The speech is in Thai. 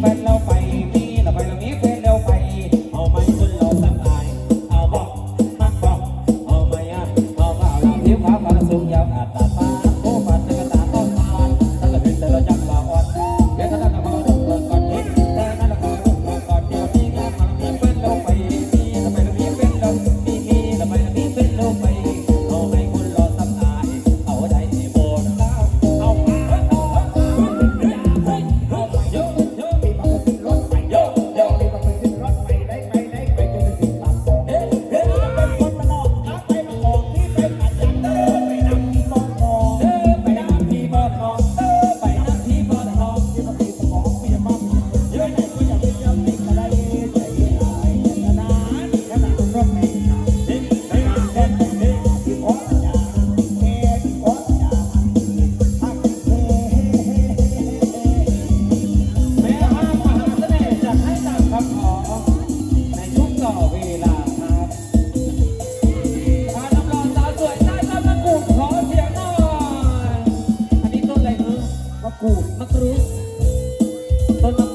แฟนเราไป มะกรูดต้นมะ